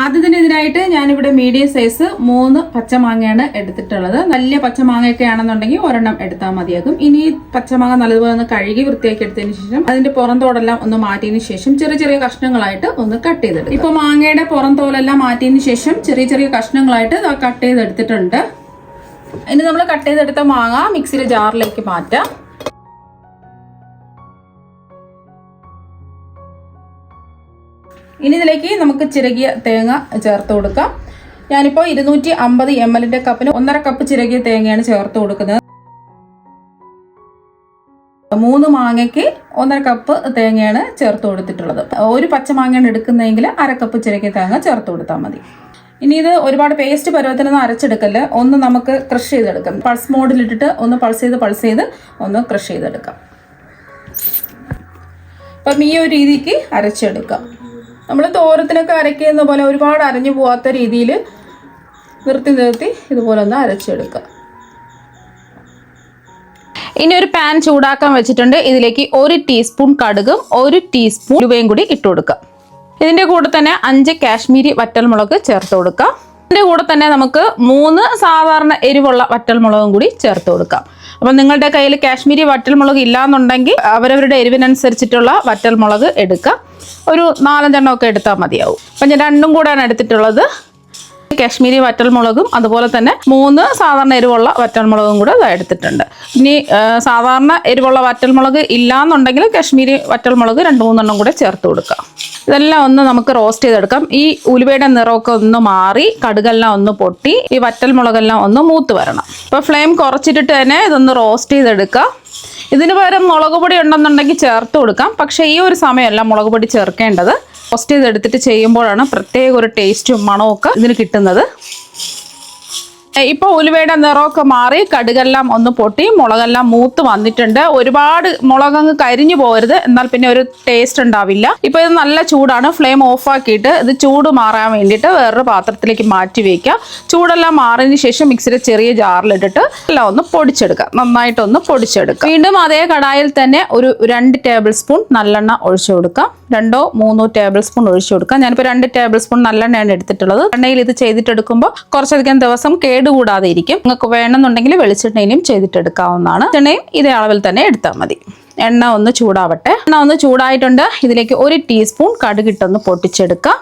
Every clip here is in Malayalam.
ആദ്യം തന്നെ ഇതിനായിട്ട് ഞാനിവിടെ മീഡിയം സൈസ് മൂന്ന് പച്ചമാങ്ങയാണ് എടുത്തിട്ടുള്ളത്. നല്ല പച്ചമാങ്ങയൊക്കെ ആണെന്നുണ്ടെങ്കിൽ ഒരെണ്ണം എടുത്താൽ മതിയാകും. ഇനി പച്ചമാങ്ങ നല്ലതുപോലെ ഒന്ന് കഴുകി വൃത്തിയാക്കി എടുത്തതിന് ശേഷം അതിന്റെ പുറം തോടെല്ലാം ഒന്ന് മാറ്റിയതിന് ശേഷം ചെറിയ ചെറിയ കഷ്ണങ്ങളായിട്ട് ഒന്ന് കട്ട് ചെയ്തെടുക്കും. ഇപ്പൊ മാങ്ങയുടെ പുറം മാറ്റിയതിന് ശേഷം ചെറിയ ചെറിയ കഷ്ണങ്ങളായിട്ട് കട്ട് ചെയ്തെടുത്തിട്ടുണ്ട്. ഇനി നമ്മൾ കട്ട് ചെയ്തെടുത്ത മാങ്ങ മിക്സിയുടെ ജാറിലേക്ക് മാറ്റാം. ഇനി ഇതിലേക്ക് നമുക്ക് ചിരകിയ തേങ്ങ ചേർത്ത് കൊടുക്കാം. ഞാനിപ്പോൾ ഇരുന്നൂറ്റി അമ്പത് എം എല്ലിന്റെ കപ്പിന് ഒന്നര കപ്പ് ചിരകിയ തേങ്ങയാണ് ചേർത്ത് കൊടുക്കുന്നത്. മൂന്ന് മാങ്ങയ്ക്ക് ഒന്നര കപ്പ് തേങ്ങയാണ് ചേർത്ത് കൊടുത്തിട്ടുള്ളത്. ഒരു പച്ചമാങ്ങയാണ് എടുക്കുന്നതെങ്കിൽ അര കപ്പ് ചിരകിയ തേങ്ങ ചേർത്ത് കൊടുത്താൽ മതി. ഇനി ഇത് ഒരുപാട് പേസ്റ്റ് പരുവത്തിനൊന്നും അരച്ചെടുക്കൽ ഒന്ന് നമുക്ക് ക്രഷ് ചെയ്തെടുക്കാം. പൾസ് മോഡിലിട്ടിട്ട് ഒന്ന് പൾസ് ചെയ്ത് പൾസ് ചെയ്ത് ഒന്ന് ക്രഷ് ചെയ്തെടുക്കാം. അപ്പം ഈ ഒരു രീതിക്ക് അരച്ചെടുക്കാം. നമ്മൾ തോരത്തിനൊക്കെ അരയ്ക്കുന്ന പോലെ ഒരുപാട് അരഞ്ഞു പോകാത്ത രീതിയിൽ നിർത്തി നിർത്തി ഇതുപോലെ ഒന്ന് അരച്ചെടുക്കുക. ഇനി ഒരു പാൻ ചൂടാക്കാൻ വെച്ചിട്ടുണ്ട്. ഇതിലേക്ക് ഒരു ടീസ്പൂൺ കടുകും ഒരു ടീസ്പൂൺ ഉലുവയും കൂടി ഇട്ട് കൊടുക്കുക. ഇതിന്റെ കൂടെ തന്നെ അഞ്ച് കാശ്മീരി വറ്റൽമുളക് ചേർത്ത് കൊടുക്കാം ഇതിന്റെ കൂടെ തന്നെ നമുക്ക് മൂന്ന് സാധാരണ എരിവുള്ള വറ്റൽമുളകും കൂടി ചേർത്ത് കൊടുക്കാം. അപ്പം നിങ്ങളുടെ കയ്യിൽ കാശ്മീരി വറ്റൽമുളക് ഇല്ലാന്നുണ്ടെങ്കിൽ അവരവരുടെ എരിവിനനുസരിച്ചിട്ടുള്ള വറ്റൽമുളക് എടുക്കാം ഒരു നാലഞ്ചെണ്ണമൊക്കെ എടുത്താൽ മതിയാവും. അപ്പം ഞാൻ രണ്ടും കൂടെയാണ് എടുത്തിട്ടുള്ളത്. കാശ്മീരി വറ്റൽമുളകും അതുപോലെ തന്നെ മൂന്ന് സാധാരണ എരിവുള്ള വറ്റൽമുളകും കൂടെ എടുത്തിട്ടുണ്ട്. ഇനി സാധാരണ എരിവുള്ള വറ്റൽമുളക് ഇല്ലാന്നുണ്ടെങ്കിൽ കാശ്മീരി വറ്റൽമുളക് രണ്ട് മൂന്നെണ്ണം കൂടെ ചേർത്ത് കൊടുക്കാം. ഇതെല്ലാം ഒന്ന് നമുക്ക് റോസ്റ്റ് ചെയ്തെടുക്കാം. ഈ ഉലുവയുടെ നിറമൊക്കെ ഒന്ന് മാറി കടുകെല്ലാം ഒന്ന് പൊട്ടി ഈ വറ്റൽമുളകെല്ലാം ഒന്ന് മൂത്ത് വരണം. അപ്പോൾ ഫ്ലെയിം കുറച്ചിട്ട് തന്നെ ഇതൊന്ന് റോസ്റ്റ് ചെയ്തെടുക്കാം ഇതിന് പകരം മുളക് പൊടി ഉണ്ടെന്നുണ്ടെങ്കിൽ ചേർത്ത് കൊടുക്കാം. പക്ഷേ ഈ ഒരു സമയമല്ല മുളക് പൊടി ചേർക്കേണ്ടത്. റോസ്റ്റ് ചെയ്തെടുത്തിട്ട് ചെയ്യുമ്പോഴാണ് പ്രത്യേക ഒരു ടേസ്റ്റും മണവും ഒക്കെ ഇതിന് കിട്ടുന്നത്. ഇപ്പോൾ ഉലുവയുടെ നിറമൊക്കെ മാറി കടുകെല്ലാം ഒന്ന് പൊട്ടി മുളകെല്ലാം മൂത്ത് വന്നിട്ടുണ്ട്. ഒരുപാട് മുളകങ്ങ് കരിഞ്ഞു പോകരുത് എന്നാൽ പിന്നെ ഒരു ടേസ്റ്റ് ഉണ്ടാവില്ല. ഇപ്പോൾ ഇത് നല്ല ചൂടാണ് ഫ്ലെയിം ഓഫ് ആക്കിയിട്ട് ഇത് ചൂട് മാറാൻ വേണ്ടിയിട്ട് വേറൊരു പാത്രത്തിലേക്ക് മാറ്റി വയ്ക്കുക ചൂടെല്ലാം മാറിയതിന് ശേഷം മിക്സിയുടെ ചെറിയ ജാറിലിട്ടിട്ട് എല്ലാം ഒന്ന് പൊടിച്ചെടുക്കുക. നന്നായിട്ടൊന്ന് പൊടിച്ചെടുക്കുക. വീണ്ടും അതേ കടായിൽ തന്നെ ഒരു രണ്ട് ടേബിൾ സ്പൂൺ നല്ലെണ്ണ ഒഴിച്ചു കൊടുക്കാം. രണ്ടോ മൂന്നോ ടേബിൾ സ്പൂൺ ഒഴിച്ചു കൊടുക്കാം. ഞാനിപ്പോൾ രണ്ട് ടേബിൾ സ്പൂൺ നല്ലെണ്ണയാണ് എടുത്തിട്ടുള്ളത്. എണ്ണയിൽ ഇത് ചെയ്തിട്ടെടുക്കുമ്പോൾ കുറച്ചധികം ദിവസം കേടുകൂടാതെ ഇരിക്കും. നിങ്ങൾക്ക് വേണമെന്നുണ്ടെങ്കിൽ വെളിച്ചെണ്ണയിലും ചെയ്തിട്ടെടുക്കാവുന്നതാണ്. എണ്ണയും ഇതേ അളവിൽ തന്നെ എടുത്താൽ മതി. എണ്ണ ഒന്ന് ചൂടാവട്ടെ. എണ്ണ ഒന്ന് ചൂടായിട്ടുണ്ട്. ഇതിലേക്ക് ഒരു ടീസ്പൂൺ കടുകിട്ടൊന്ന് പൊട്ടിച്ചെടുക്കാം.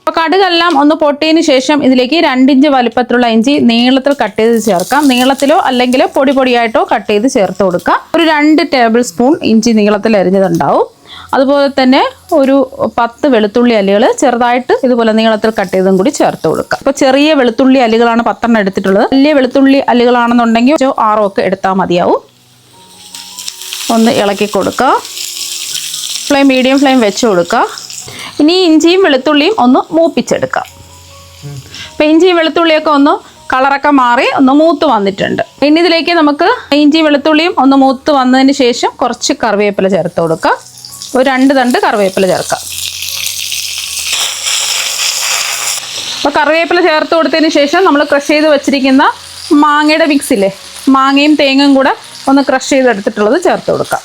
അപ്പോൾ കടുകെല്ലാം ഒന്ന് പൊട്ടിയതിന് ശേഷം ഇതിലേക്ക് രണ്ടിഞ്ച് വലുപ്പത്തിലുള്ള ഇഞ്ചി നീളത്തിൽ കട്ട് ചെയ്ത് ചേർക്കാം. നീളത്തിലോ അല്ലെങ്കിൽ പൊടി പൊടിയായിട്ടോ കട്ട് ചെയ്ത് ചേർത്ത് കൊടുക്കാം. ഒരു രണ്ട് ടേബിൾ സ്പൂൺ ഇഞ്ചി നീളത്തിൽ അരിഞ്ഞതുണ്ടാവും അതുപോലെ തന്നെ ഒരു പത്ത് വെളുത്തുള്ളി അല്ലികൾ ചെറുതായിട്ട് ഇതുപോലെ നീളത്തിൽ കട്ട് ചെയ്തും കൂടി ചേർത്ത് കൊടുക്കുക അപ്പോൾ ചെറിയ വെളുത്തുള്ളി അല്ലികളാണ് പത്തെണ്ണം എടുത്തിട്ടുള്ളത്. വലിയ വെളുത്തുള്ളി അല്ലികളാണെന്നുണ്ടെങ്കിൽ ആറോ ഒക്കെ എടുത്താൽ മതിയാവും. ഒന്ന് ഇളക്കി കൊടുക്കുക ഫ്ലെയിം മീഡിയം ഫ്ലെയിം വെച്ച് കൊടുക്കുക ഇനി ഇഞ്ചിയും വെളുത്തുള്ളിയും ഒന്ന് മൂപ്പിച്ചെടുക്കുക അപ്പോൾ ഇഞ്ചിയും വെളുത്തുള്ളിയൊക്കെ ഒന്ന് കളറൊക്കെ മാറി ഒന്ന് മൂത്ത് വന്നിട്ടുണ്ട്. ഇനി ഇതിലേക്ക് നമുക്ക് ഇഞ്ചി വെളുത്തുള്ളിയും ഒന്ന് മൂത്ത് വന്നതിന് ശേഷം കുറച്ച് കറിവേപ്പില ചേർത്ത് കൊടുക്കാം. ഒരു രണ്ട് തണ്ട് കറിവേപ്പില ചേർക്കാം. അപ്പോൾ കറിവേപ്പില ചേർത്ത് കൊടുത്തതിന് ശേഷം നമ്മൾ ക്രഷ് ചെയ്ത് വെച്ചിരിക്കുന്ന മാങ്ങയുടെ മിക്സ് ഇല്ലേ? മാങ്ങയും തേങ്ങയും കൂടെ ഒന്ന് ക്രഷ് ചെയ്തെടുത്തിട്ടുള്ളത് ചേർത്ത് കൊടുക്കാം.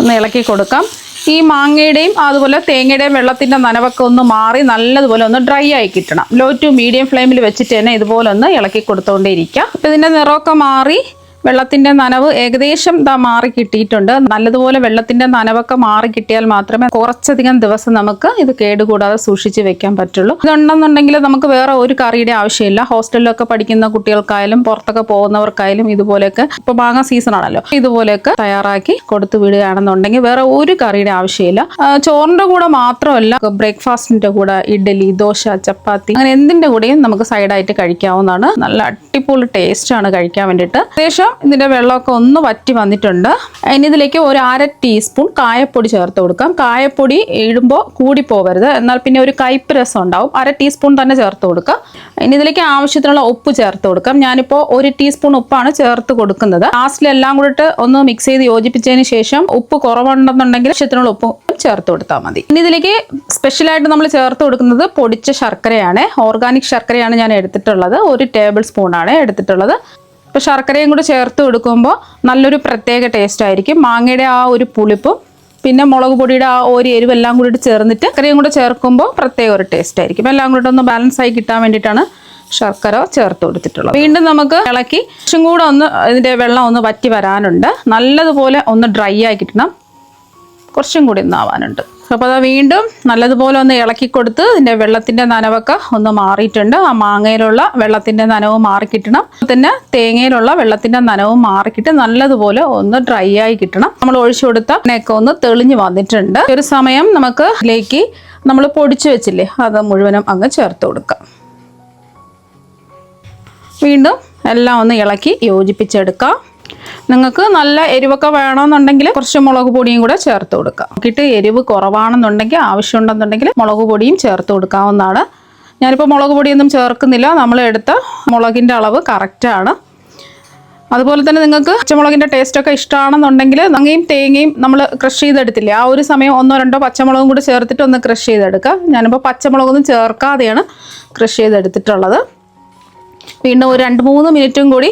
ഒന്ന് ഇളക്കി കൊടുക്കാം. ഈ മാങ്ങയുടെയും അതുപോലെ തേങ്ങയുടെയും വെള്ളത്തിന്റെ നനവൊക്കെ ഒന്ന് മാറി നല്ലതുപോലെ ഒന്ന് ഡ്രൈ ആയി കിട്ടണം. ലോ ടു മീഡിയം ഫ്ലെയിമിൽ വെച്ചിട്ട് തന്നെ ഇതുപോലെ ഒന്ന് ഇളക്കി കൊടുത്തുകൊണ്ടേ അപ്പോൾ ഇതിന്റെ നിറമൊക്കെ മാറി വെള്ളത്തിന്റെ നനവ് ഏകദേശം ഇതാ മാറി കിട്ടിയിട്ടുണ്ട്. നല്ലതുപോലെ വെള്ളത്തിന്റെ നനവൊക്കെ മാറി കിട്ടിയാൽ മാത്രമേ കുറച്ചധികം ദിവസം നമുക്ക് ഇത് കേടുകൂടാതെ സൂക്ഷിച്ച് വെക്കാൻ പറ്റുള്ളൂ. ഇതുണ്ടെന്നുണ്ടെങ്കിൽ നമുക്ക് വേറെ ഒരു കറിയുടെ ആവശ്യമില്ല. ഹോസ്റ്റലിലൊക്കെ പഠിക്കുന്ന കുട്ടികൾക്കായാലും പുറത്തൊക്കെ പോകുന്നവർക്കായാലും ഇതുപോലെയൊക്കെ ഇപ്പോൾ മാങ്ങ സീസൺ ആണല്ലോ. ഇതുപോലെയൊക്കെ തയ്യാറാക്കി കൊടുത്തു വിടുകയാണെന്നുണ്ടെങ്കിൽ വേറെ ഒരു കറിയുടെ ആവശ്യമില്ല. ചോറിന്റെ കൂടെ മാത്രമല്ല ബ്രേക്ക്ഫാസ്റ്റിന്റെ കൂടെ ഇഡ്ഡലി ദോശ ചപ്പാത്തി അങ്ങനെ എന്തിന്റെ കൂടെയും നമുക്ക് സൈഡായിട്ട് കഴിക്കാവുന്നതാണ്. നല്ല അടിപൊളി ടേസ്റ്റ് ആണ് കഴിക്കാൻ വേണ്ടിയിട്ട്. ഏകദേശം ഇതിന്റെ വെള്ളമൊക്കെ ഒന്ന് വറ്റി വന്നിട്ടുണ്ട്. ഇനി ഇതിലേക്ക് ഒരു അര ടീസ്പൂൺ കായപ്പൊടി ചേർത്ത് കൊടുക്കാം. കായപ്പൊടി ഇടുമ്പോൾ കൂടി പോകരുത് എന്നാൽ പിന്നെ ഒരു കയ്പ്പ് രസം ഉണ്ടാവും. അര ടീസ്പൂൺ തന്നെ ചേർത്ത് കൊടുക്കാം. ഇനി ഇതിലേക്ക് ആവശ്യത്തിനുള്ള ഉപ്പ് ചേർത്ത് കൊടുക്കാം. ഞാനിപ്പോൾ ഒരു ടീസ്പൂൺ ഉപ്പാണ് ചേർത്ത് കൊടുക്കുന്നത്. ലാസ്റ്റിൽ എല്ലാം കൂടിയിട്ട് ഒന്ന് മിക്സ് ചെയ്ത് യോജിപ്പിച്ചതിന് ശേഷം ഉപ്പ് കുറവുണ്ടെന്നുണ്ടെങ്കിൽ ആവശ്യത്തിനുള്ള ഉപ്പ് ചേർത്ത് കൊടുത്താൽ മതി. ഇനി ഇതിലേക്ക് സ്പെഷ്യലായിട്ട് നമ്മൾ ചേർത്ത് കൊടുക്കുന്നത് പൊടിച്ച ശർക്കരയാണ്. ഓർഗാനിക് ശർക്കരയാണ് ഞാൻ എടുത്തിട്ടുള്ളത്. ഒരു ടേബിൾ സ്പൂണാണ് എടുത്തിട്ടുള്ളത്. ഇപ്പോൾ ശർക്കരയും കൂടി ചേർത്ത് കൊടുക്കുമ്പോൾ നല്ലൊരു പ്രത്യേക ടേസ്റ്റ് ആയിരിക്കും. മാങ്ങയുടെ ആ ഒരു പുളിപ്പും പിന്നെ മുളക് പൊടിയുടെ ആ ഒരു എരിവ് എല്ലാം കൂടി ചേർന്നിട്ട് ശർക്കരയും കൂടെ ചേർക്കുമ്പോൾ പ്രത്യേക ഒരു ടേസ്റ്റ് ആയിരിക്കും. എല്ലാം കൂടെ ഒന്ന് ബാലൻസ് ആയി കിട്ടാൻ വേണ്ടിയിട്ടാണ് ശർക്കര ചേർത്ത് കൊടുത്തിട്ടുള്ളത്. വീണ്ടും നമുക്ക് ഇളക്കി കുറച്ചും കൂടെ ഒന്ന് ഇതിന്റെ വെള്ളം ഒന്ന് വറ്റി വരാനുണ്ട്. നല്ലതുപോലെ ഒന്ന് ഡ്രൈ ആയി കിട്ടണം. കുറച്ചും കൂടി ഒന്ന് ആവാനുണ്ട്. അപ്പോൾ അത് വീണ്ടും നല്ലതുപോലെ ഒന്ന് ഇളക്കി കൊടുത്ത് ഇതിന്റെ വെള്ളത്തിന്റെ നനവൊക്കെ ഒന്ന് മാറിയിട്ടുണ്ട്. ആ മാങ്ങയിലുള്ള വെള്ളത്തിന്റെ നനവ് മാറിക്കിട്ടണം പിന്നെ തേങ്ങയിലുള്ള വെള്ളത്തിന്റെ നനവ് മാറിക്കിട്ട് നല്ലതുപോലെ ഒന്ന് ഡ്രൈ ആയി കിട്ടണം. നമ്മൾ ഒഴിച്ചു കൊടുത്ത എണ്ണയൊക്കെ ഒന്ന് തെളിഞ്ഞ് വന്നിട്ടുണ്ട്. ഒരു സമയം നമുക്ക് ഇതിലേക്ക് നമ്മൾ പൊടിച്ചു വെച്ചില്ലേ അത് മുഴുവനും അങ്ങ് ചേർത്ത് കൊടുക്കാം. വീണ്ടും എല്ലാം ഒന്ന് ഇളക്കി യോജിപ്പിച്ചെടുക്കാം. നിങ്ങൾക്ക് നല്ല എരിവൊക്കെ വേണമെന്നുണ്ടെങ്കിൽ കുറച്ച് മുളക് പൊടിയും കൂടെ ചേർത്ത് കൊടുക്കാം. നോക്കിയിട്ട് എരിവ് കുറവാണെന്നുണ്ടെങ്കിൽ ആവശ്യമുണ്ടെന്നുണ്ടെങ്കിൽ മുളക് പൊടിയും ചേർത്ത് കൊടുക്കാവുന്നതാണ്. ഞാനിപ്പോൾ മുളക് പൊടിയൊന്നും ചേർക്കുന്നില്ല. നമ്മൾ എടുത്ത മുളകിന്റെ അളവ് കറക്റ്റാണ് അതുപോലെ തന്നെ നിങ്ങൾക്ക് പച്ചമുളകിന്റെ ടേസ്റ്റൊക്കെ ഇഷ്ടമാണെന്നുണ്ടെങ്കിൽ നങ്ങയും തേങ്ങയും നമ്മൾ ക്രഷ് ചെയ്തെടുത്തില്ലേ? ആ ഒരു സമയം ഒന്നോ രണ്ടോ പച്ചമുളകും കൂടി ചേർത്തിട്ട് ഒന്ന് ക്രഷ് ചെയ്തെടുക്കുക. ഞാനിപ്പോൾ പച്ചമുളകൊന്നും ചേർക്കാതെയാണ് ക്രഷ് ചെയ്തെടുത്തിട്ടുള്ളത്. വീണ്ടും ഒരു രണ്ട് മൂന്ന് മിനിറ്റും കൂടി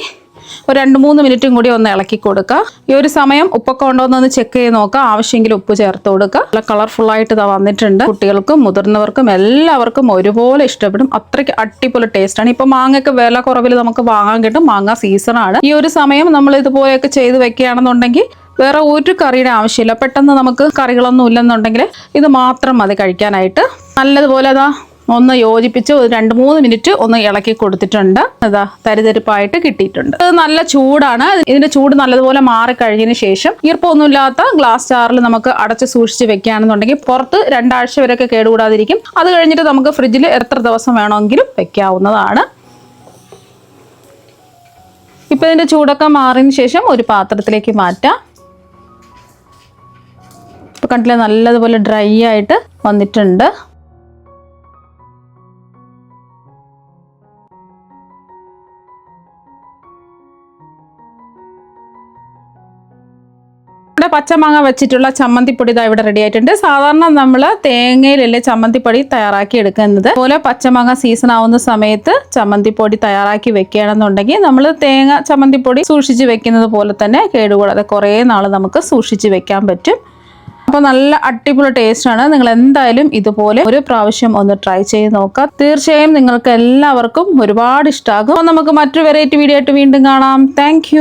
ഒരു രണ്ട് മൂന്ന് മിനിറ്റും കൂടി ഒന്ന് ഇളക്കി കൊടുക്കുക ഈ ഒരു സമയം ഉപ്പൊക്കെ ഉണ്ടോ എന്നൊന്ന് ചെക്ക് ചെയ്ത് നോക്കുക ആവശ്യമെങ്കിൽ ഉപ്പ് ചേർത്ത് കൊടുക്കുക നല്ല കളർഫുള്ളായിട്ട് ഇതാ വന്നിട്ടുണ്ട്. കുട്ടികൾക്കും മുതിർന്നവർക്കും എല്ലാവർക്കും ഒരുപോലെ ഇഷ്ടപ്പെടും. അത്രയ്ക്ക് അടിപൊളി ടേസ്റ്റാണ് ഇപ്പൊ മാങ്ങയ്ക്ക് വില കുറവിൽ നമുക്ക് വാങ്ങാൻ കിട്ടും. മാങ്ങ സീസണാണ് ഈ ഒരു സമയം നമ്മൾ ഇതുപോലെയൊക്കെ ചെയ്ത് വെക്കുകയാണെന്നുണ്ടെങ്കിൽ വേറെ ഒരു കറിയുടെ ആവശ്യമില്ല. പെട്ടെന്ന് നമുക്ക് കറികളൊന്നും ഇല്ലെന്നുണ്ടെങ്കിൽ ഇത് മാത്രം മതി കഴിക്കാനായിട്ട്. നല്ലതുപോലെ അതാ ഒന്ന് യോജിപ്പിച്ച് രണ്ട് മൂന്ന് മിനിറ്റ് ഒന്ന് ഇളക്കി കൊടുത്തിട്ടുണ്ട്. അതാ തരിതരിപ്പായിട്ട് കിട്ടിയിട്ടുണ്ട്. ഇത് നല്ല ചൂടാണ്. ഇതിന്റെ ചൂട് നല്ലതുപോലെ മാറിക്കഴിഞ്ഞതിന് ശേഷം ഈർപ്പമൊന്നുമില്ലാത്ത ഗ്ലാസ് ജാറിൽ നമുക്ക് അടച്ച് സൂക്ഷിച്ച് വെക്കുകയാണെന്നുണ്ടെങ്കിൽ പുറത്ത് രണ്ടാഴ്ച വരെയൊക്കെ കേടുകൂടാതിരിക്കും. അത് കഴിഞ്ഞിട്ട് നമുക്ക് ഫ്രിഡ്ജിൽ എത്ര ദിവസം വേണമെങ്കിലും വെക്കാവുന്നതാണ്. ഇപ്പം ഇതിന്റെ ചൂടൊക്കെ മാറിയതിന് ശേഷം ഒരു പാത്രത്തിലേക്ക് മാറ്റാം. ഇപ്പം കണ്ടില്ല നല്ലതുപോലെ ഡ്രൈ ആയിട്ട് വന്നിട്ടുണ്ട്. ഇവിടെ പച്ചമാങ്ങ വെച്ചിട്ടുള്ള ചമ്മന്തിപ്പൊടി ഇതാ ഇവിടെ റെഡി ആയിട്ടുണ്ട്. സാധാരണ നമ്മൾ തേങ്ങയിലല്ലേ ചമ്മന്തിപ്പൊടി തയ്യാറാക്കി എടുക്കുന്നത്. അതുപോലെ പച്ചമാങ്ങ സീസൺ ആവുന്ന സമയത്ത് ചമ്മന്തിപ്പൊടി തയ്യാറാക്കി വെക്കുകയാണെന്നുണ്ടെങ്കിൽ നമ്മൾ തേങ്ങ ചമ്മന്തിപ്പൊടി സൂക്ഷിച്ച് വെക്കുന്നത് പോലെ തന്നെ കേടുകൂടാതെ കുറേ നാൾ നമുക്ക് സൂക്ഷിച്ച് വെക്കാൻ പറ്റും. അപ്പോൾ നല്ല അടിപൊളി ടേസ്റ്റാണ് നിങ്ങൾ എന്തായാലും ഇതുപോലെ ഒരു പ്രാവശ്യം ഒന്ന് ട്രൈ ചെയ്ത് നോക്കുക. തീർച്ചയായും നിങ്ങൾക്ക് എല്ലാവർക്കും ഒരുപാട് ഇഷ്ടമാകും നമുക്ക് മറ്റൊരു വെറൈറ്റി വീഡിയോ ആയിട്ട് വീണ്ടും കാണാം. താങ്ക്